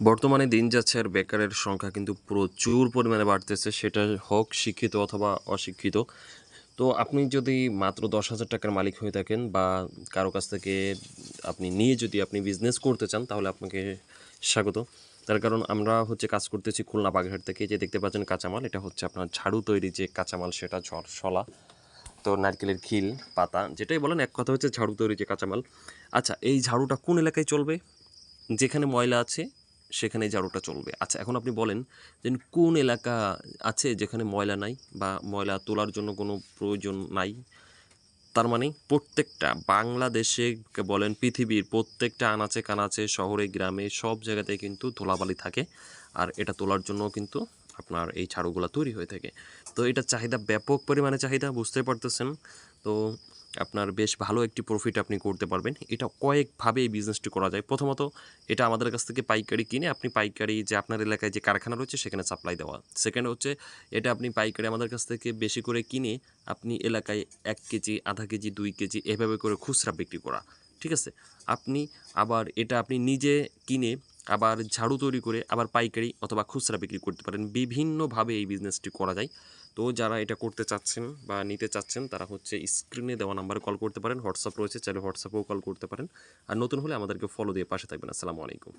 বর্তমানে দিন যাচ্ছে আর বেকারের সংখ্যা কিন্তু প্রচুর পরিমাণে বাড়তেছে, সেটা হোক শিক্ষিত অথবা অশিক্ষিত। তো আপনি যদি মাত্র দশ হাজার টাকার মালিক হয়ে থাকেন বা কারও কাছ থেকে আপনি নিয়ে যদি আপনি বিজনেস করতে চান, তাহলে আপনাকে স্বাগত। তার কারণ আমরা হচ্ছে কাজ করতেছি খুলনা বাগেরহাট থেকে, যে দেখতে পাচ্ছেন কাঁচামাল, এটা হচ্ছে আপনার ঝাড়ু তৈরি যে কাঁচামাল, সেটা ঝড়, শলা, তো নারকেলের খিল, পাতা, যেটাই বলেন, এক কথা হচ্ছে ঝাড়ু তৈরি যে কাঁচামাল। আচ্ছা এই ঝাড়ুটা কোন এলাকায় চলবে? যেখানে ময়লা আছে সেখানে ঝাড়ুটা চলবে। আচ্ছা এখন আপনি বলেন যে কোন এলাকা আছে যেখানে ময়লা নাই বা ময়লা তোলার জন্য কোনো প্রয়োজন নাই? তার মানে প্রত্যেকটা বাংলাদেশে বলেন পৃথিবীর প্রত্যেকটা আনাচে কানাচে শহরে, গ্রামে সব জায়গাতে কিন্তু ধুলাবালি থাকে। আর এটা তোলার জন্য কিন্তু আপনার এই ছাড়ুগুলো তৈরি হয়ে থাকে। তো এটা চাহিদা ব্যাপক পরিমাণে চাহিদা, বুঝতে পারতেছেন? তো আপনার বেশ ভালো একটি প্রফিট আপনি করতে পারবেন। এটা কয়েকভাবে এই বিজনেসটি করা যায়। প্রথমত, এটা আমাদের কাছ থেকে পাইকারি কিনে আপনি পাইকারি যে আপনার এলাকায় যে কারখানা রয়েছে, সেখানে সাপ্লাই দেওয়া। সেকেন্ড হচ্ছে, এটা আপনি পাইকারি আমাদের কাছ থেকে বেশি করে কিনে আপনি এলাকায় এক কেজি, আধা কেজি, দুই কেজি এভাবে করে খুচরা বিক্রি করা। ঠিক আছে? আপনি আবার এটা আপনি নিজে কিনে আবার ঝাড়ু তৈরি করে আবার পাইকারি অথবা খুচরা বিক্রি করতে পারেন। বিভিন্নভাবে এই বিজনেসটি করা যায়। তো যারা এটা করতে চাচ্ছেন বা নিতে চাচ্ছেন, তারা হচ্ছে স্ক্রিনে দেওয়া নাম্বারে কল করতে পারেন। হোয়াটসঅ্যাপ রয়েছে, চাইলে হোয়াটসঅ্যাপেও কল করতে পারেন। আর নতুন হলে আমাদেরকে ফলো দিয়ে পাশে থাকবেন। আসসালামু আলাইকুম।